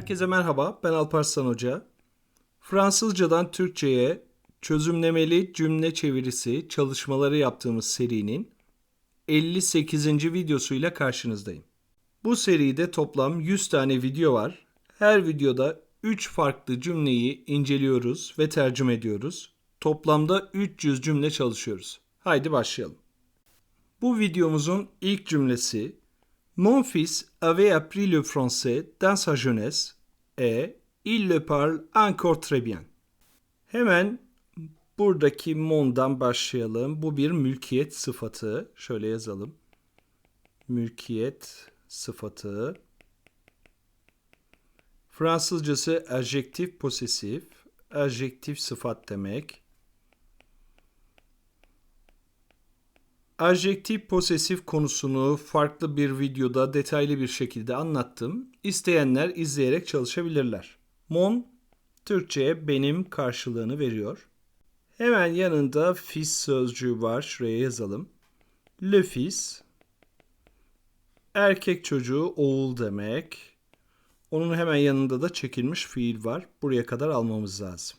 Herkese merhaba, ben Alparslan Hoca. Fransızcadan Türkçe'ye çözümlemeli cümle çevirisi çalışmaları yaptığımız serinin 58. videosuyla karşınızdayım. Bu seride toplam 100 tane video var. Her videoda 3 farklı cümleyi inceliyoruz ve tercüme ediyoruz. Toplamda 300 cümle çalışıyoruz. Haydi başlayalım. Bu videomuzun ilk cümlesi Mon fils avait appris le français dans sa jeunesse et il le parle encore très bien. Hemen buradaki mon'dan başlayalım. Bu bir mülkiyet sıfatı. Şöyle yazalım. Mülkiyet sıfatı. Fransızcası adjektif posesif. Adjektif sıfat demek. Adjektif posesif konusunu farklı bir videoda detaylı bir şekilde anlattım. İsteyenler izleyerek çalışabilirler. Mon, Türkçe'ye benim karşılığını veriyor. Hemen yanında fils sözcüğü var. Şuraya yazalım. Le fils, erkek çocuğu oğul demek. Onun hemen yanında da çekilmiş fiil var. Buraya kadar almamız lazım.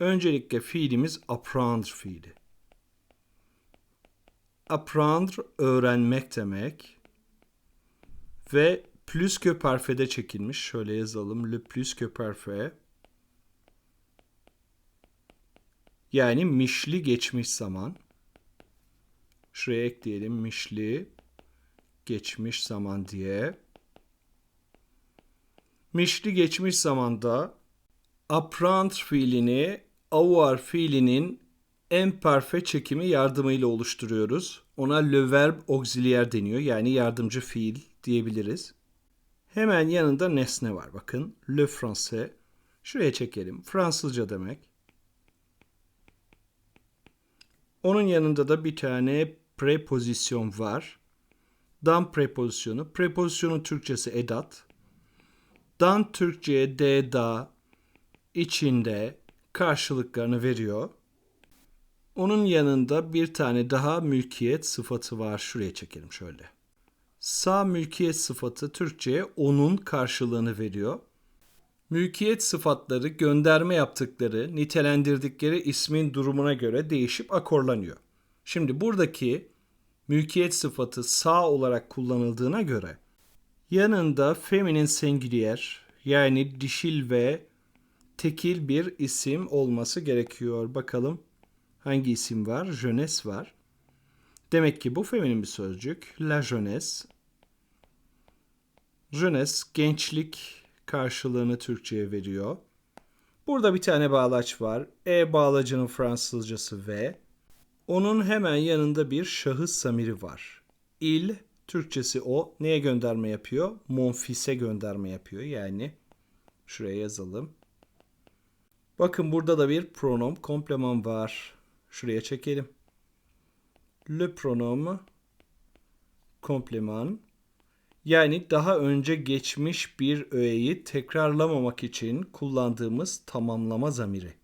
Öncelikle fiilimiz apprendre fiili. Apprendre öğrenmek demek. Ve plus que parfait'de çekilmiş. Şöyle yazalım. Le plus que parfait. Yani mişli geçmiş zaman. Şuraya ekleyelim. Mişli geçmiş zaman diye. Mişli geçmiş zamanda apprendre fiilini avoir fiilinin imperfe çekimi yardımıyla oluşturuyoruz. Ona le verb auxiliaire deniyor. Yani yardımcı fiil diyebiliriz. Hemen yanında nesne var. Bakın le français. Şuraya çekelim. Fransızca demek. Onun yanında da bir tane prepozisyon var. Dan prepozisyonu. Prepozisyonun Türkçesi edat. Dan Türkçe'ye de, da, içinde karşılıklarını veriyor. Onun yanında bir tane daha mülkiyet sıfatı var. Şuraya çekelim şöyle. Sağ mülkiyet sıfatı Türkçe'ye onun karşılığını veriyor. Mülkiyet sıfatları gönderme yaptıkları, nitelendirdikleri ismin durumuna göre değişip akorlanıyor. Şimdi buradaki mülkiyet sıfatı sağ olarak kullanıldığına göre yanında feminin singulier yani dişil ve tekil bir isim olması gerekiyor. Bakalım hangi isim var? Jeunesse var. Demek ki bu feminin bir sözcük. La jeunesse. Jeunesse gençlik karşılığını Türkçe'ye veriyor. Burada bir tane bağlaç var. E bağlacının Fransızcası ve. Onun hemen yanında bir şahıs samiri var. Il, Türkçesi o. Neye gönderme yapıyor? Mon fils"e gönderme yapıyor. Yani şuraya yazalım. Bakın burada da bir pronom kompleman var. Şuraya çekelim. Le pronom kompleman yani daha önce geçmiş bir öğeyi tekrarlamamak için kullandığımız tamamlama zamiri.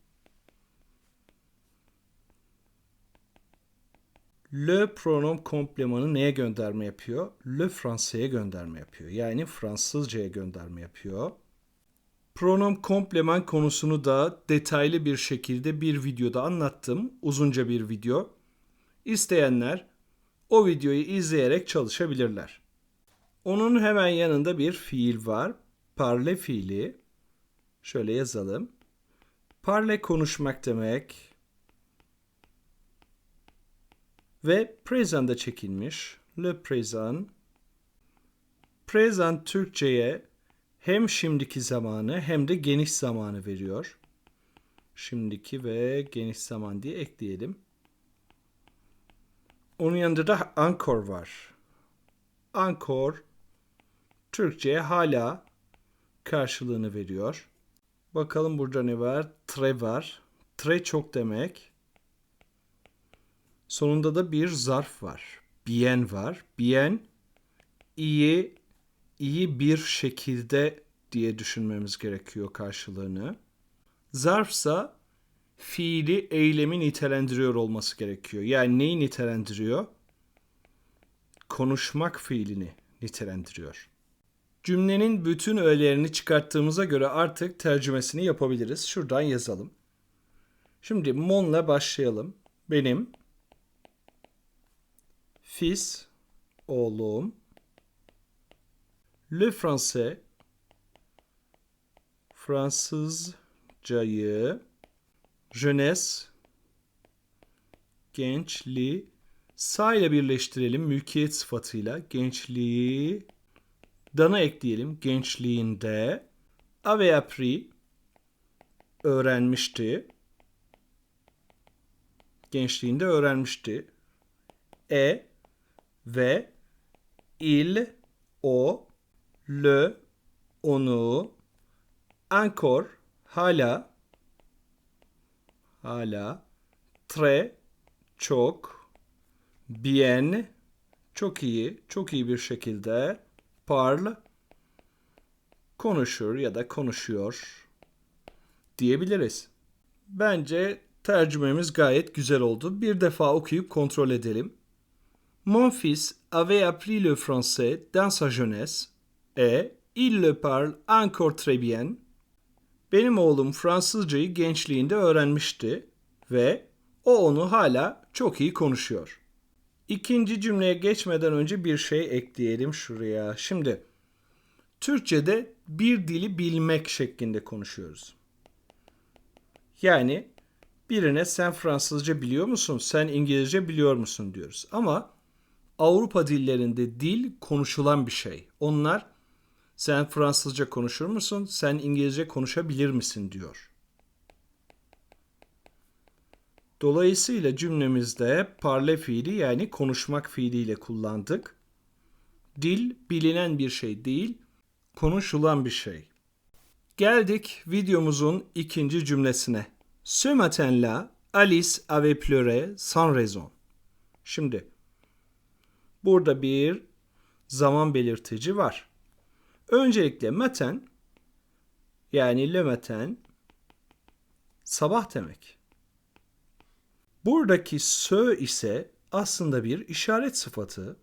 Le pronom komplemanı neye gönderme yapıyor? Le français'e gönderme yapıyor. Yani Fransızcaya gönderme yapıyor. Pronom kompleman konusunu da detaylı bir şekilde bir videoda anlattım. Uzunca bir video. İsteyenler o videoyu izleyerek çalışabilirler. Onun hemen yanında bir fiil var. Parle fiili. Şöyle yazalım. Parle konuşmak demek. Ve present'da çekilmiş. Le présent. Present Türkçe'ye hem şimdiki zamanı hem de geniş zamanı veriyor. Şimdiki ve geniş zaman diye ekleyelim. Onun yanında da ankor var. Ankor Türkçe'ye hala karşılığını veriyor. Bakalım burada ne var? Tre var. Tre çok demek. Sonunda da bir zarf var. Bien var. Bien iyi iyi bir şekilde diye düşünmemiz gerekiyor karşılığını. Zarfsa fiili eylemi nitelendiriyor olması gerekiyor. Yani neyi nitelendiriyor? Konuşmak fiilini nitelendiriyor. Cümlenin bütün öğelerini çıkarttığımıza göre artık tercümesini yapabiliriz. Şuradan yazalım. Şimdi mon'la başlayalım. Benim fils oğlum le français. Fransızcayı jeunesse. Gençliği. Sa ile birleştirelim mülkiyet sıfatıyla. Gençliği. Dana ekleyelim gençliğinde. Avait appris öğrenmişti. Gençliğinde öğrenmişti. E ve il o le onu encore hala hala très çok bien çok iyi çok iyi bir şekilde parle konuşur ya da konuşuyor diyebiliriz. Bence tercümemiz gayet güzel oldu. Bir defa okuyup kontrol edelim. Mon fils avait appris le français dans sa jeunesse et il le parle encore très bien. Benim oğlum Fransızcayı gençliğinde öğrenmişti ve o onu hala çok iyi konuşuyor. İkinci cümleye geçmeden önce bir şey ekleyelim şuraya. Şimdi Türkçe'de bir dili bilmek şeklinde konuşuyoruz. Yani birine sen Fransızca biliyor musun, sen İngilizce biliyor musun diyoruz. Ama Avrupa dillerinde dil konuşulan bir şey. Onlar sen Fransızca konuşur musun, sen İngilizce konuşabilir misin diyor. Dolayısıyla cümlemizde parle fiili yani konuşmak fiiliyle kullandık. Dil bilinen bir şey değil, konuşulan bir şey. Geldik videomuzun ikinci cümlesine. Ce matin-là, Alice avait pleuré sans raison. Şimdi burada bir zaman belirtici var. Öncelikle matin yani le matin sabah demek. Buradaki sö ise aslında bir işaret sıfatı.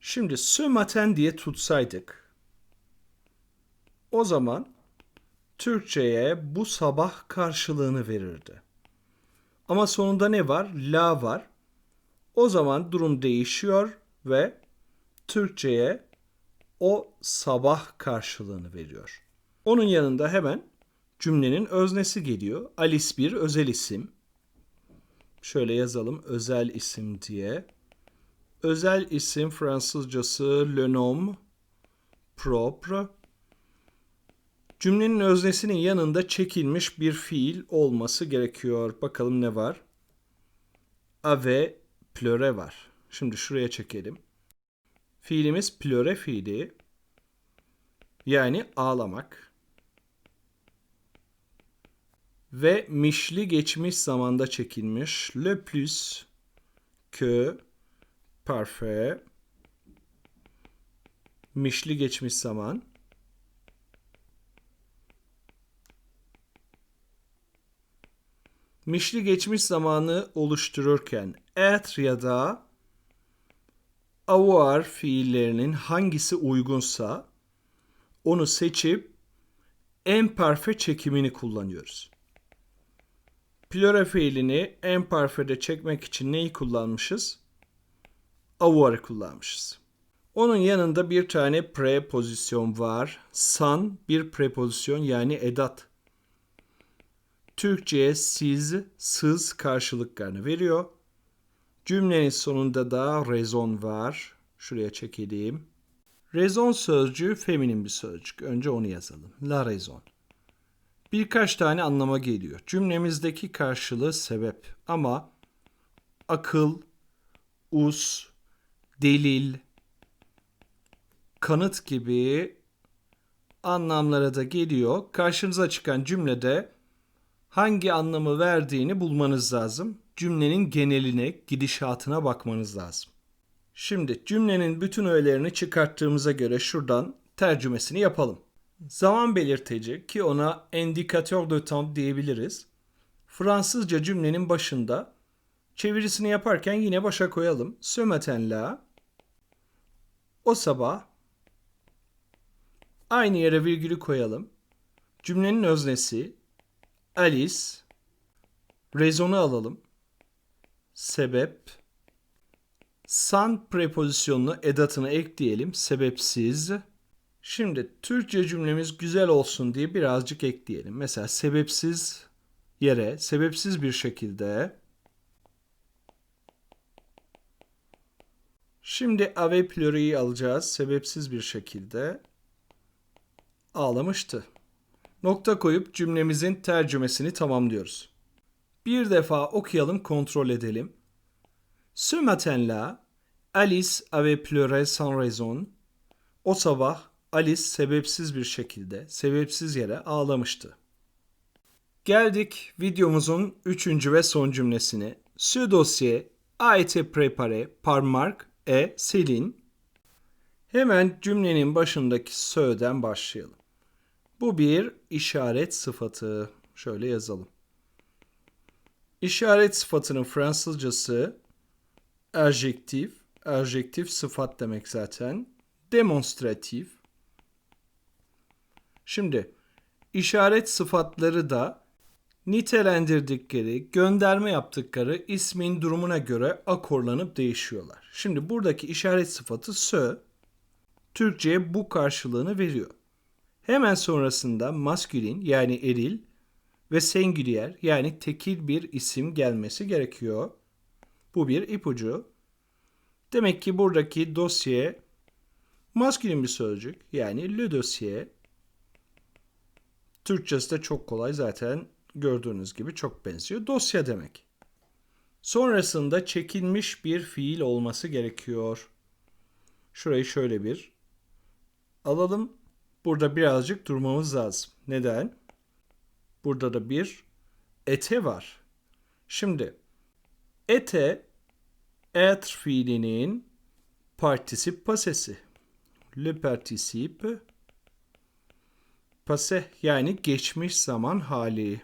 Şimdi ce matin diye tutsaydık o zaman Türkçe'ye bu sabah karşılığını verirdi. Ama sonunda ne var? La var. O zaman durum değişiyor ve Türkçe'ye o sabah karşılığını veriyor. Onun yanında hemen cümlenin öznesi geliyor. Alice bir özel isim. Şöyle yazalım özel isim diye. Özel isim Fransızcası le nom propre. Cümlenin öznesinin yanında çekilmiş bir fiil olması gerekiyor. Bakalım ne var? Ave plöre var. Şimdi şuraya çekelim. Fiilimiz plöre fiili. Yani ağlamak. Ve mişli geçmiş zamanda çekilmiş. Le plus que parfait. Mişli geçmiş zaman. Mişli geçmiş zamanı oluştururken et ya da avoir fiillerinin hangisi uygunsa onu seçip imperfe çekimini kullanıyoruz. Plöre fiilini imperfe'de çekmek için neyi kullanmışız? Avoir kullanmışız. Onun yanında bir tane prepozisyon var. San bir prepozisyon yani edat. Türkçe'ye siz, sız karşılıklarını veriyor. Cümlenin sonunda da rezon var. Şuraya çekeyim. Rezon sözcüğü feminin bir sözcük. Önce onu yazalım. La raison. Birkaç tane anlama geliyor. Cümlemizdeki karşılığı sebep ama akıl, us, delil, kanıt gibi anlamlara da geliyor. Karşınıza çıkan cümlede hangi anlamı verdiğini bulmanız lazım. Cümlenin geneline, gidişatına bakmanız lazım. Şimdi cümlenin bütün öğelerini çıkarttığımıza göre şuradan tercümesini yapalım. Zaman belirteci ki ona indikatör de temps diyebiliriz. Fransızca cümlenin başında çevirisini yaparken yine başa koyalım. Ce matin-là O sabah aynı yere virgülü koyalım. Cümlenin öznesi Alice rezonu alalım. Sebep san prepozisyonlu edatını ekleyelim. Sebepsiz. Şimdi Türkçe cümlemiz güzel olsun diye birazcık ekleyelim. Mesela sebepsiz yere sebepsiz bir şekilde Şimdi ave pluri'yi alacağız. Sebepsiz bir şekilde ağlamıştı. Nokta koyup cümlemizin tercümesini tamamlıyoruz. Bir defa okuyalım, kontrol edelim. Ce matin-là, Alice avait pleuré sans raison. O sabah Alice sebepsiz bir şekilde, sebepsiz yere ağlamıştı. Geldik videomuzun üçüncü ve son cümlesine. Ce dossier a été préparé par Marc et Céline. Hemen cümlenin başındaki sö'den başlayalım. Bu bir işaret sıfatı. Şöyle yazalım. İşaret sıfatının Fransızcası adjektif, adjektif sıfat demek zaten. Demonstratif. Şimdi işaret sıfatları da nitelendirdikleri, gönderme yaptıkları ismin durumuna göre akorlanıp değişiyorlar. Şimdi buradaki işaret sıfatı sö Türkçe'ye bu karşılığını veriyor. Hemen sonrasında maskülin yani eril ve sengüliyer yani tekil bir isim gelmesi gerekiyor. Bu bir ipucu. Demek ki buradaki dosye maskülin bir sözcük yani le dossier. Türkçesi de çok kolay zaten gördüğünüz gibi çok benziyor. Dosya demek. Sonrasında çekilmiş bir fiil olması gerekiyor. Şurayı şöyle bir alalım. Burada birazcık durmamız lazım. Neden? Burada da bir ete var. Şimdi ete être fiilinin partisip pasesi. Le participe passé yani geçmiş zaman hali.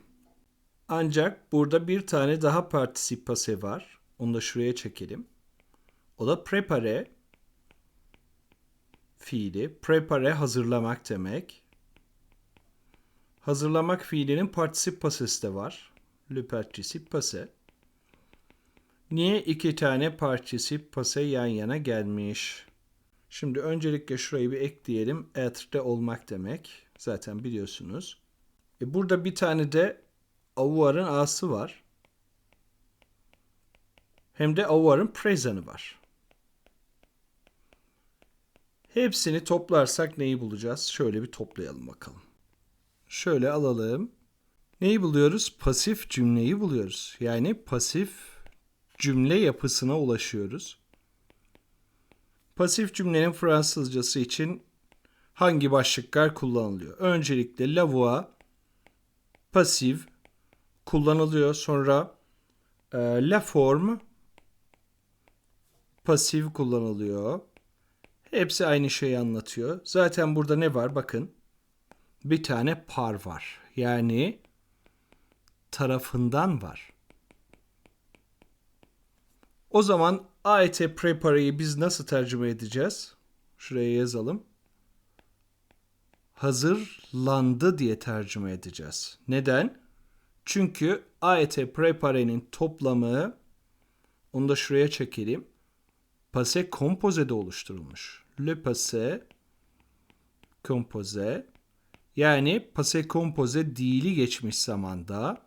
Ancak burada bir tane daha partisip passé var. Onu da şuraya çekelim. O da prepare fiili. Prepare hazırlamak demek. Hazırlamak fiilinin partisip passesi de var. Le particip. Niye iki tane partisip passé yan yana gelmiş? Şimdi öncelikle şurayı bir ekleyelim. Être olmak demek. Zaten biliyorsunuz. E burada bir tane de avuarın a'sı var. Hem de avuarın present'ı var. Hepsini toplarsak neyi bulacağız? Şöyle bir toplayalım bakalım. Şöyle alalım. Neyi buluyoruz? Pasif cümleyi buluyoruz. Yani pasif cümle yapısına ulaşıyoruz. Pasif cümlenin Fransızcası için hangi başlıklar kullanılıyor? Öncelikle la voix pasif kullanılıyor. Sonra e, la forme pasif kullanılıyor. Hepsi aynı şeyi anlatıyor. Zaten burada ne var? Bakın. Bir tane par var. Yani tarafından var. O zaman AET prepare'yi biz nasıl tercüme edeceğiz? Şuraya yazalım. Hazırlandı diye tercüme edeceğiz. Neden? Çünkü AET prepare'nin toplamı onu da şuraya çekelim. Passé composé'de oluşturulmuş. Le passé composé yani passé composé dili geçmiş zamanda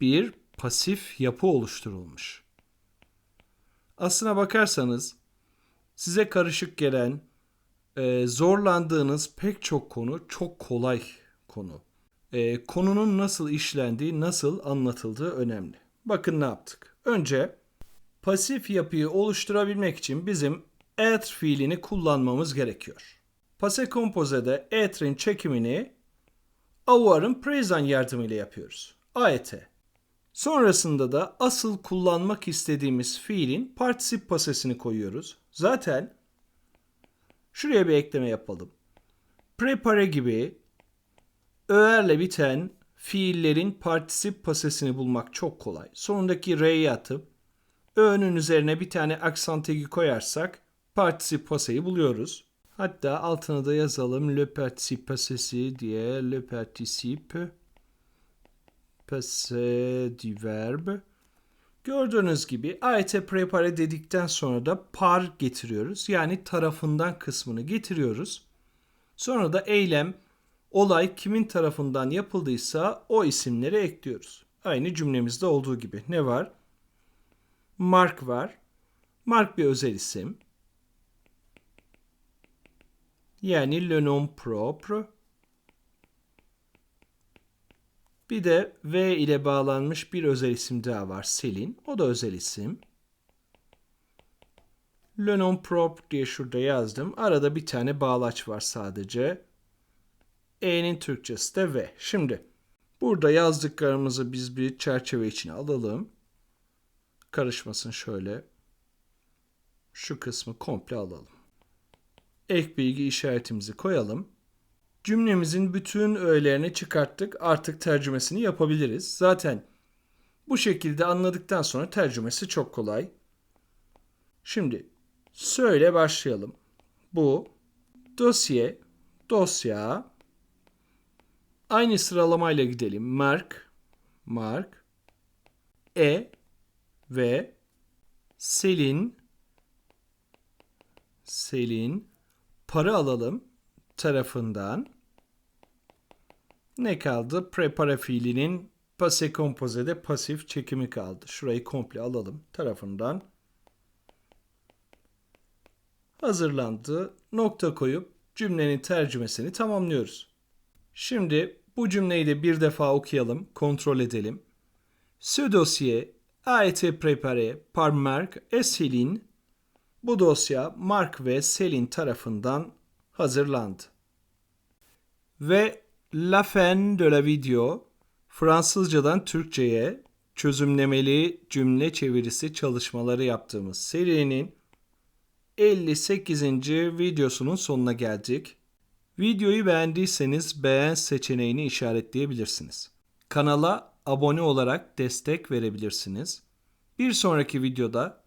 bir pasif yapı oluşturulmuş. Aslına bakarsanız size karışık gelen, e, zorlandığınız pek çok konu çok kolay konu. E, konunun nasıl işlendiği, nasıl anlatıldığı önemli. Bakın ne yaptık. Önce pasif yapıyı oluşturabilmek için bizim être fiilini kullanmamız gerekiyor. Passé composé'de etre'in çekimini avarın present yardımıyla yapıyoruz. AET. Sonrasında da asıl kullanmak istediğimiz fiilin partisip pasesini koyuyoruz. Zaten şuraya bir ekleme yapalım. Prepare gibi öğerle biten fiillerin partisip pasesini bulmak çok kolay. Sonundaki R'yi atıp ö'nün üzerine bir tane aksan tagi koyarsak participe passé'yi buluyoruz. Hatta altına da yazalım le participe passé diye le participe passé du verbe. Gördüğünüz gibi AET prepare dedikten sonra da par getiriyoruz. Yani tarafından kısmını getiriyoruz. Sonra da eylem, olay kimin tarafından yapıldıysa o isimleri ekliyoruz. Aynı cümlemizde olduğu gibi. Ne var? Mark var. Mark bir özel isim. Yani le nom propre. Bir de V ile bağlanmış bir özel isim daha var. Selin. O da özel isim. Le nom propre diye şurada yazdım. Arada bir tane bağlaç var sadece. E'nin Türkçesi de V. Şimdi burada yazdıklarımızı biz bir çerçeve içine alalım. Karışmasın şöyle. Şu kısmı komple alalım. Ek bilgi işaretimizi koyalım. Cümlemizin bütün öğelerini çıkarttık. Artık tercümesini yapabiliriz. Zaten bu şekilde anladıktan sonra tercümesi çok kolay. Şimdi söyle başlayalım. Bu dosye, dosya. Aynı sıralamayla gidelim. Mark, Mark, E ve Selin, Selin para alalım tarafından ne kaldı? Prepare fiilinin passe compose'de pasif çekimi kaldı. Şurayı komple alalım tarafından. Hazırlandı. Nokta koyup cümlenin tercümesini tamamlıyoruz. Şimdi bu cümleyi de bir defa okuyalım, kontrol edelim. Ce dossier a été préparé par Marc et Céline. Bu dosya Mark ve Selin tarafından hazırlandı. Ve la fin de la video Fransızcadan Türkçe'ye çözümlemeli cümle çevirisi çalışmaları yaptığımız serinin 58. videosunun sonuna geldik. Videoyu beğendiyseniz beğen seçeneğini işaretleyebilirsiniz. Kanala abone olarak destek verebilirsiniz. Bir sonraki videoda